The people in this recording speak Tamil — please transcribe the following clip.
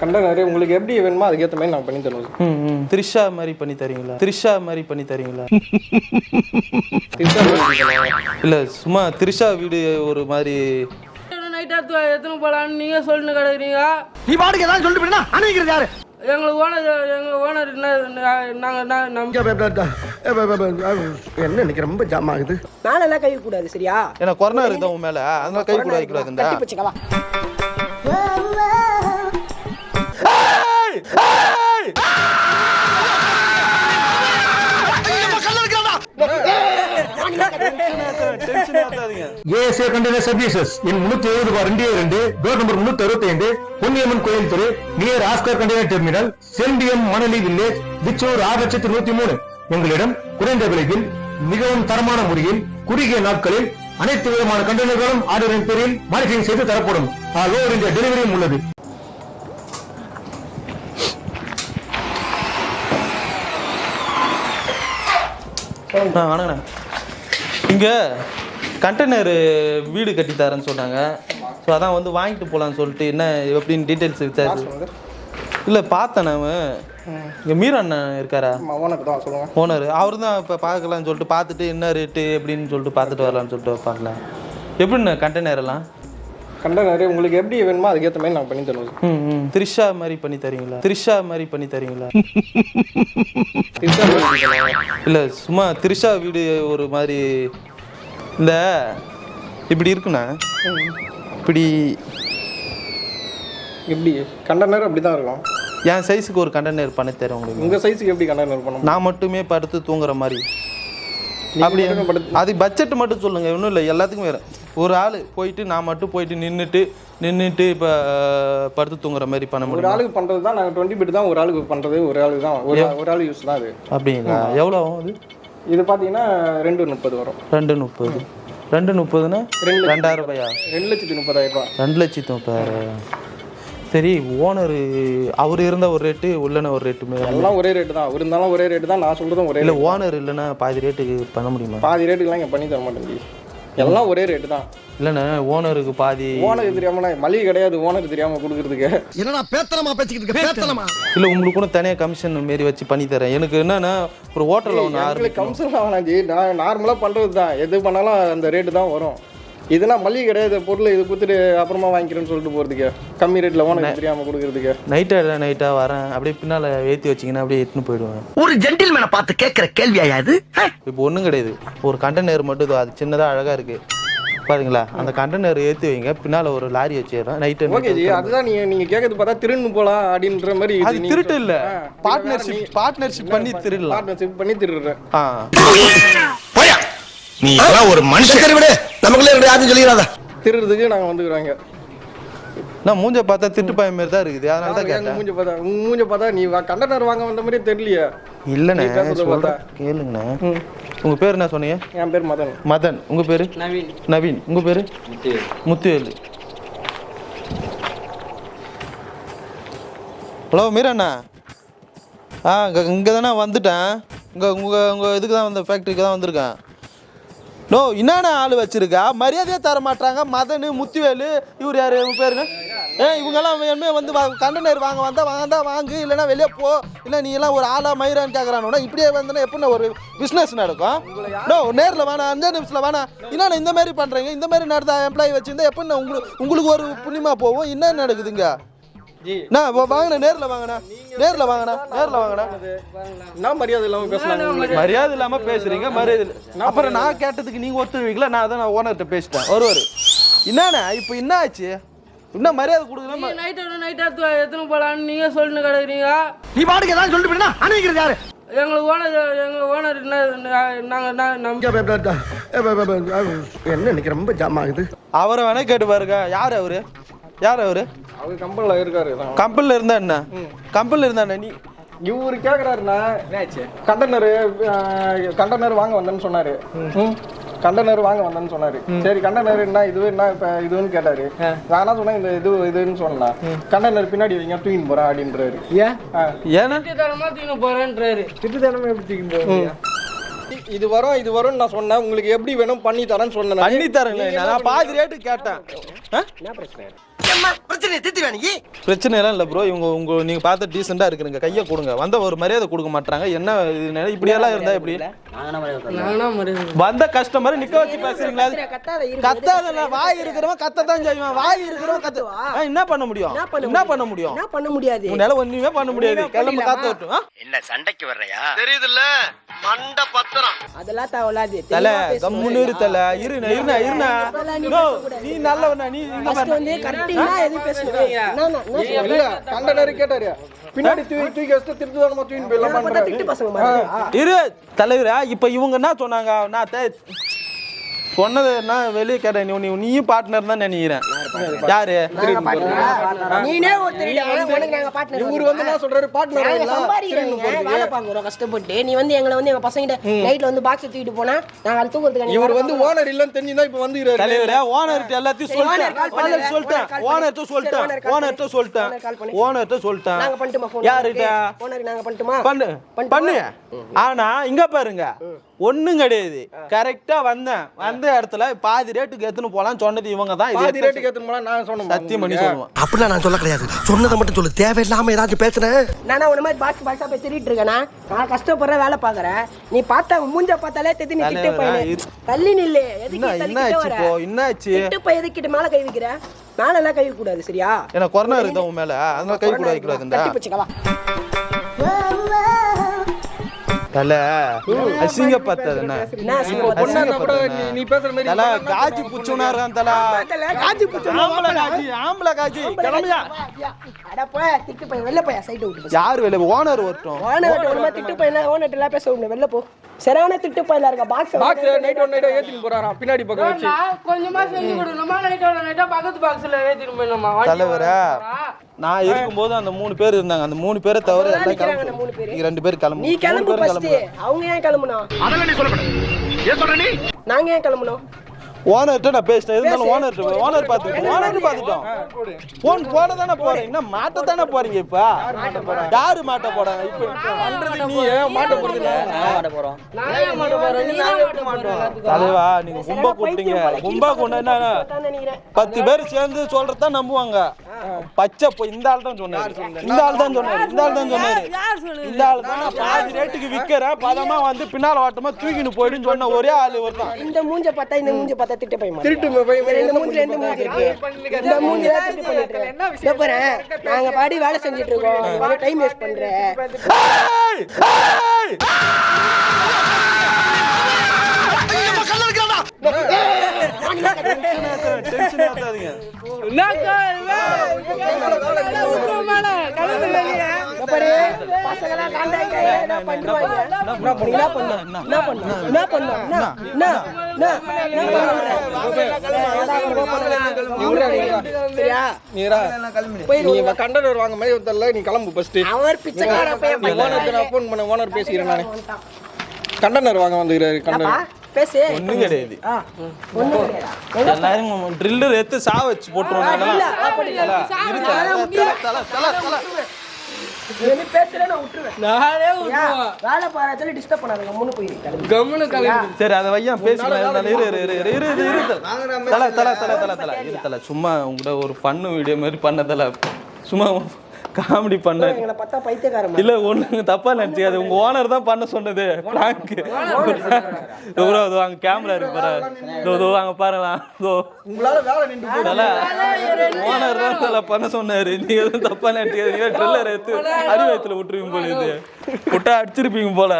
கண்டனர் உங்களுக்கு எப்படி வேணுமோ அதுக்கேற்ற மாதிரி நான் பண்ணி தருவோம் த்ரிஷா மாதிரி பண்ணி தரீங்களா? த்ரிஷா மாதிரி பண்ணி தரீங்களா? இல்ல சும்மா த்ரிஷா வீடு ஒரு மாதிரி. எத்தனை போகலான்னு நீங்கள் சொல்லிட்டு கிடக்குறீங்க? நீ பாட்டுக்கு ஏதாவது சொல்லிட்டு அணைக்கிறது யாரு? எங்களுக்கு ஓனர் எங்கள் ஓனர் நாங்கள் என்ன இன்னைக்கு ரொம்ப ஜாம் ஆகுது. மேல எல்லாம் கை கூடாது சரியா? ஏன்னா கொரோனா இருக்குதா உன் மேல? அதனால கை கூட வைக்கூடாதுண்டா ஏஎஸ்ஏ கண்டெய்னர் சர்வீசஸ் என் முன்னூத்தி எழுபது பார் ரெண்டு ரெண்டு டோர் நம்பர் முன்னூத்தி அறுபத்தி ஐந்து பொன்னியம்மன் கோயில் தெரு near Oscar container terminal Sembiyam Manali village Vichoor ஆறு லட்சத்தி நூத்தி மூணு. எங்களிடம் குறைந்த விலையில் மிகவும் தரமான முறையில் குறுகிய நாட்களில் அனைத்து விதமான கண்டெய்னர்களும் ஆர்டரின் பேரில் மானிட்டரிங் செய்து தரப்படும். ஆல் இந்தியா டெலிவரியும் உள்ளது. ஆ வணக்கண்ணே. இங்கே கண்டெய்னர் வீடு கட்டி தரேன்னு சொன்னாங்க. ஸோ அதான் வந்து வாங்கிட்டு போகலான்னு சொல்லிட்டு என்ன எப்படின்னு டீட்டெயில்ஸ் விசாரிச்சு. இல்லை பார்த்தேன் நான். இங்கே மீர் அண்ணன் இருக்காரா? ஓனருக்கு தான் ஓனர் அவர் தான் இப்போ பார்க்கலான்னு சொல்லிட்டு பார்த்துட்டு என்ன ரேட்டு எப்படின்னு சொல்லிட்டு பார்த்துட்டு வரலான்னு சொல்லிட்டு பார்க்கல. எப்படிண்ணே கண்டெய்னர் எல்லாம்? கண்டனர் உங்களுக்கு எப்படி வேணுமோ அதுக்கேற்ற மாதிரி நான் பண்ணி தருவோம். ம் த்ரிஷா மாதிரி பண்ணி தரீங்களா? த்ரிஷா மாதிரி பண்ணி தரீங்களா? இல்லை சும்மா த்ரிஷா வீடு ஒரு மாதிரி இந்த இப்படி இருக்குண்ணா. இப்படி எப்படி? கண்டனர் அப்படி தான் இருக்கும் என் சைஸுக்கு ஒரு கண்டெய்னர் பண்ணி தரேன் உங்களுக்கு. உங்கள் சைஸுக்கு எப்படி கண்டனர் பண்ணணும்? நான் மட்டுமே படுத்து தூங்குற மாதிரி. அப்படி அது பட்ஜெட் மட்டும் சொல்லுங்க ஒன்றும் இல்லை எல்லாத்துக்கும் வேறு. ஒரு ஆள் போயிட்டு நான் மட்டும் போயிட்டு நின்றுட்டு நின்றுட்டு இப்போ படுத்து தூங்குற மாதிரி பண்ண ஒரு முடியும்? ஆளுக்கு பண்ணுறது தான் நாங்கள் டுவெண்ட்டி பிட் தான் ஒரு ஆளுக்கு பண்ணுறது ஒரு ஆளுக்கு தான் ஒரு ஒரு ஆள் யூஸ் தான் அது. அப்படிங்களா? எவ்வளோ ஆகும் அது? இது பார்த்தீங்கன்னா ரெண்டு முப்பது வரும். ரெண்டு முப்பது. ரெண்டு முப்பதுன்னா ரெண்டாயிரம் ரூபாயா? ரெண்டு லட்சத்தி முப்பதாயிரம் ரூபாய். ரெண்டு லட்சத்து முப்பதாயிரம் சரி ஓனர் அவர் இருந்த ஒரு ரேட்டு உள்ளன ஒரு ரேட்டு எல்லாம் ஒரே ரேட்டு தான். அவர் இருந்தாலும் ஒரே ரேட்டு தான். நான் சொல்கிறதும் ஒரே இல்லை rate. ஓனர் இல்லைன்னா பாதி ரேட்டுக்கு பண்ண முடியுமா? பாதி ரேட்டுக்கெல்லாம் இங்கே பண்ணி தர மாட்டேங்குது எல்லாம் ஒரே ரேட்டு தான். இல்லைண்ணே ஓனருக்கு பாதி ஓனருக்கு தெரியாமல மளிகை கிடையாது. ஓனருக்கு தெரியாமல் கொடுக்குறதுக்கு. என்னடா பேத்தனமா பேசிக்கிட்டு பேத்தனமா? இல்லை உங்களுக்கு கூட தனியாக கமிஷன் மாரி வச்சு பண்ணி தரேன். எனக்கு என்னன்னா ஒரு ஹோட்டலில் ஒன்று கம்சல் ஆகலாம் ஜி. நான் நார்மலாக பண்ணுறது தான் எது பண்ணாலும் அந்த ரேட்டு தான் வரும். இதுனா மளிகை கிடையாது பொருள் இது கொடுத்துட்டு அப்புறமா வாங்கிக்கிறேன்னு சொல்லிட்டு போகிறதுக்கு கம்மி ரேட்டில் ஓனருக்கு தெரியாமல் கொடுக்குறதுக்கு. நைட்டாக நைட்டாக வரேன். அப்படியே பின்னால் ஏற்றி வச்சிங்கன்னா அப்படியே எட்டுன்னு போயிடுவேன். ஒரு ஜென்டில்மேனை பார்த்து கேட்கிற கேள்வியா இது? இப்போ ஒன்றும் கிடையாது. ஒரு கண்டெய்னர் மட்டும் இது அது சின்னதாக அழகாக இருக்குது பாருங்களா அந்த கண்டெய்னர் ஏற்றி வைங்க. பின்னால் ஒரு லாரி வச்சிடுறேன். ஓகே ஜி நைட்டு அதுதான் நீங்க நீங்க கேட்கறது பார்த்தா திருன்னு போலாம் அப்படின்ற மாதிரி இது அது திருட்டு இல்லை. பார்ட்னர்ஷிப் பார்ட்னர்ஷிப் பண்ணி திருடலாம். பார்ட்னர்ஷிப் பண்ணி திருடுறேன். ஆ. போயா. நீ ஒரு மனுஷன். விடு. நமக்குள்ளே யாரும் சொல்லிடாத திருடுறதுக்கு நாங்க வந்துக்கிறோங்க. நான் மூஞ்ச பார்த்தா திட்டு பையன் மாதிரி தான் இருக்குது. அதனால தான் கேட்டேன். மூஞ்ச பார்த்தா உங்க மூஞ்ச பார்த்தா நீ கண்டனர் வாங்க வந்த மாதிரியே தெரியலையே. இல்லைண்ணே சொல்கிறேன். கேளுங்கண்ணே. உங்கள் பேர் என்ன சொன்னீங்க? என் பேர் மதன். மதன். உங்கள் பேர்? நவீன். நவீன். உங்கள் பேர்? முத்துவேலு. ஹலோ மீரண்ணா. ஆ இங்கே தானே வந்துட்டேன். இங்கே உங்கள் உங்கள் இதுக்கு தான் வந்த ஃபேக்ட்ரிக்கு தான் வந்திருக்கேன். நோ என்னென்ன ஆள் வச்சிருக்கா? மரியாதையே தர மாட்டாங்க மதனு முத்துவேலு இவர் யார்? இவங்க பேருங்க ஏ இவங்கெல்லாம் வேணுமே வந்து கண்டனர் வாங்க வந்தால் வாங்கந்தா வாங்கு இல்லைன்னா வெளியே போ. இல்லை நீ எல்லாம் ஒரு ஆளாக மயிரான்னு கேட்குறானோன்னா இப்படியே வந்தனா எப்படின்னா ஒரு பிஸ்னஸ் நடக்கும்? நோ நேரில் வேணாம் அஞ்சு நிமிஷத்தில் வேணாம் என்னென்ன இந்த மாதிரி பண்ணுறீங்க இந்த மாதிரி நடந்தா எம்ப்ளாயி வச்சுருந்தா எப்படின்னா உங்களுக்கு உங்களுக்கு ஒரு புண்ணியமாக போகும்? என்ன நடக்குதுங்க? நான் வாங்கினே நேரில் வாங்கினா நேரில் வாங்கினா நேரில் வாங்கினா என்ன மரியாதை இல்லாம பேசலாம் உங்களுக்கு மரியாதை இல்லாம பேசுறீங்க மரியாதை. அப்புறம் நான் கேட்டதுக்கு நீங்க ஒத்துவீங்களா நான் அதான் ஓனர்கிட்ட பேசிட்டேன் வருவாரு என்னண்ணே இப்போ என்ன ஆச்சு இன்னும் மரியாதை கொடுக்கலாமா நைட்டோட நைட்டாக எத்தனை போகலான்னு நீங்கள் சொல்லிட்டு கிடக்குறீங்க நீ பாட்டுக்கு ஏதாவது சொல்லிட்டு போயினா அணைக்கிறது யாரு எங்களுக்கு ஓனர் எங்கள் ஓனர் நாங்கள் என்ன இன்னைக்கு ரொம்ப ஜாம் ஆகுது அவரை வேணா கேட்டு பாருங்க யார் அவரு யார் அவரு? அவர் கம்பெனியில் இருக்காரு தான் கம்பெனில இருந்தா என்ன? கம்பெனில இருந்தா என்ன? நீ இவரு கேக்குறாருண்ணா. கண்டனர் கண்டனர் வாங்க வந்தேன்னு சொன்னாரு. கண்டனர் வாங்க வந்தேன்னு சொன்னாரு. சரி கண்டனர் என்ன இது என்ன இப்ப இதுன்னு கேட்டாரு. நான் என்ன சொன்னேன் இந்த இது இதுன்னு சொன்னேன் கண்டனர் பின்னாடி வைங்க தூக்கின்னு போறேன் அப்படின்றாரு. ஏன். ஏன்னா? தரமாக தூக்கின போகிறேன்றாரு திட்டுத்தனமா எப்படி தூக்கிட்டு இது வரும் இது வரும்னு நான் சொன்னேன். உங்களுக்கு எப்படி வேணும் பண்ணி தரேன்னு சொன்னேன். பண்ணி தரேன் நான் பாதி ரேட்டு கேட்டேன்? என்ன பிரச்சனை? பிரச்சனை எல்லாம் இல்லை ப்ரோ இவங்க உங்க நீங்க பார்த்து டீசெண்டா இருக்கிறீங்க. கையை கொடுங்க. வந்த ஒரு மரியாதை கொடுக்க மாட்டாங்க என்ன இது இப்படி எல்லாம் இருந்தா எப்படி? வந்த கஸ்டமர் நிக்க வச்சு பேசுறீங்களா? அது- கத்தாத இரு. கத்தாதல வாய் இருக்கிறவன் கத்தத்தான் செய்வான். வாய் இருக்கிறவன் கத்த. ஆ, என்ன பண்ண முடியும்? என்ன பண்ண என்ன பண்ண முடியும்? என்ன பண்ண முடியாது? உன்னால ஒண்ணுமே பண்ண முடியாது. கிளம்ப காத்த? என்ன சண்டைக்கு வர்றையா? தெரியுதுல்ல? மண்ட பத்திரம். அதெல்லாம் தல. கம்முன்னு தல. நோ நல்லவனா நீ பாரு. வந்து கரெக்டிங்கா எது பேசணும் என்ன என்ன சொல்றீங்க? இல்ல கண்டனர் கேட்டாரு? பின்னாடி தூக்கி தூக்கி திருப்பி வரமா போயிடலாம் மாதிரி இரு தலைவரா இப்ப இவங்க என்ன சொன்னாங்க? நான் சொன்னது என்ன? வெளியே கேட்டேன். நீ நீயும் பார்ட்னர் தான் நினைக்கிறேன். யாரு? நீனே இவரு வந்து என்ன சொல்றாரு? பார்ட்னர் வேலை பார்க்குறோம். கஷ்டப்பட்டு. நீ வந்து எங்களை வந்து எங்க பசங்கிட்ட நைட்ல வந்து பாக்ஸ் தூக்கிட்டு போனா நாங்க அது தூக்கிறதுக்கு இவர் வந்து ஓனர் இல்லன்னு தெரிஞ்சுதான் இப்ப வந்துக்கிறாரு. தலைவரே ஓனர்கிட்ட எல்லாத்தையும் சொல்லிட்டேன். ஓனர் சொல்லிட்டேன். பண்ணு. சொல்லிட்டேன். பண்ணு. சொல்லிட்டேன். ஓனர்கிட்ட சொல்லிட்டேன். நாங்க பண்ணிட்டுமா ஓனருக்கு நாங்க பண்ணிட்டுமா? பண்ணு? பண்ணு. ஆனா இங்க பாருங்க. ஒண்ணும் கிடையாது. கரெக்டா வந்தேன். வந்த இடத்துல பாதி ரேட்டுக்கு எடுத்துன்னு போலாம் சொன்னது இவங்க தான் பாதி ரேட்டுக்கு ஏத்து போனா நான் சொன்னேன். சத்தியம் பண்ணி சொல்லுவேன். அப்படிலாம் நான் சொல்ல கிடையாது. சொன்னதை மட்டும் சொல்லு. தேவையில்லாம ஏதாச்சும் பேசுனேன் நானா உன மாதிரி பாக்ஸா போய் திருட்டு இருக்கேனா? நான் கஷ்டப்படுற வேலை பாக்குறேன் நீ பார்த்தா மூஞ்ச பார்த்தாலே தெரிஞ்சு பையனு இது- தள்ளி நில்லு. என்ன கிட்ட ஆச்சு வர? இப்போ? என்ன ஆச்சு? திட்டு பை எதுக்கிட்ட மேல கை வைக்கிற? மேல எல்லாம் கை வைக்க கூடாது சரியா? எனக்கு கொரோனா இருக்குதா உன் மேல? அதனால கை கூட கட்டி பிடிச்சிக்கவா? தல. அசிங்க பார்த்தது என்ன? என்ன அசிங்கம் பொண்ணா இருந்தா கூட நீ பேசுற மாதிரி தல காஜி புச்சுனா தல. காஜி பிடிச்சா ஆம்பளை காஜி ஆம்பளை காஜி. கிளம்பியா அட போய் திட்டு பையன். வெளில போய் சைடு விட்டு யாரு வெளிய ஓனர் வரட்டும் ஓனர் ஒண்ணுமா திட்டு பையன். ஓனர் எல்லாம் பேச விடணும். வெளில போ. சரியான திட்டு பையல இருக்க box box night one night ஏத்திட்டு போறாராம். பின்னாடி பக்கம் வச்சு. நான் கொஞ்சமா செஞ்சு கொடுக்கணுமா நைட்டோட நைட்டா பக்கத்து பாக்ஸ்ல ஏத்திட்டு போயிடணுமா தலைவரே நான் இருக்கும்போது அந்த மூணு பேர் இருந்தாங்க. அந்த மூணு பேரை தவிர எல்லாம் கிளம்பு. நீங்க ரெண்டு பேர் கிளம்பு நீ கிளம்பு அவங்க ஏன் கிளம்பணும் அதெல்லாம் நீ சொல்லப்படும் ஏன் சொல்ற நீ? நாங்க ஏன் கிளம்பணும் ஓனர்கிட்ட நான் பேசிட்டேன். இருந்தாலும் ஓனர் ஓனர் பார்த்துக்கிட்டோம் ஓனர் பார்த்துட்டோம். போன் போட தானே போறேன் என்ன மாட்ட தானே போறீங்க இப்ப? யாரு மாட்ட போறாங்க இப்ப பண்றது நீ ஏன் மாட்ட போறது இல்ல நான் ஏன் மாட்ட போறேன் நீ தான் மாட்ட போற தலைவா நீங்க கும்பா கூப்பிட்டீங்க கும்பா கொண்டு என்ன பத்து பேர் சேர்ந்து சொல்றதுதான் நம்புவாங்க. பச்சை போய் இந்த ஆள் தான் சொன்னாரு. இந்த ஆள் தான் சொன்னாரு. இந்த ஆள் தான் சொன்னாரு. இந்த ஆள் தான் பாதி ரேட்டுக்கு விக்கிறேன். பதமா வந்து பின்னால வாட்டமா தூக்கின்னு போயிடுன்னு சொன்ன ஒரே ஆளு ஒருத்தன் இந்த மூஞ்ச பார்த்தா இந்த மூஞ்ச பார்த்தா திட்டு பையன் திருட்டு இந்த ரெண்டு மூஞ்சில மூஞ்சி இருக்கு இந்த திட்டு பண்ணிட்டு நாங்க பாடி வேலை செஞ்சுட்டு இருக்கோம் டைம் வேஸ்ட் பண்ற. ஏய்! பாரு பசங்க எல்லாம் காண்டாக்ட் என்ன பண்றாங்க என்ன பண்ணு என்ன பண்ணு என்ன பண்ணு என்ன என்ன என்ன கண்டனர் வாங்க வந்துக்கிறாரு கண்டனர். பேசு. ஒண்ணும் கிடையாது. எல்லாரும் ட்ரில்லர் எடுத்து சா வச்சு போட்டுருவாங்க. நீ பேசுற நான் விட்டுருவேன். நானே விட்டுருவேன். வேலை பாரத்துல டிஸ்டர்ப் பண்ணாதீங்க முன்னு போயிரு கம்முனு கிளம்பி. சரி அதை வையா பேசிக்கலாம் இருந்தாலும் இரு இரு இரு இரு இரு இரு தல தல தல தல தல இரு தல சும்மா உங்கள்கிட்ட ஒரு ஃபன்னு வீடியோ மாதிரி பண்ணதில்ல சும்மா காமெடி பண்ண. எங்களை பார்த்தா பைத்தியக்காரன் இல்ல ஒண்ணு தப்பா நினைச்சுக்காது உங்க ஓனர் தான் பண்ண சொன்னது. பிராங்க் ப்ரோ இதோ அங்க கேமரா இருக்கு பாரு. இதோ இதோ அங்க பாருங்களா இதோ. உங்களால வேலை நின்று போகுது. ஓனர் தான் தல பண்ண சொன்னாரு. நீங்க எதுவும் தப்பா நினைச்சுக்காதீங்க. ட்ரில்லர் எடுத்து அடிவயத்துல விட்டுருவீங்க போல இது. விட்டா அடிச்சிருப்பீங்க போல.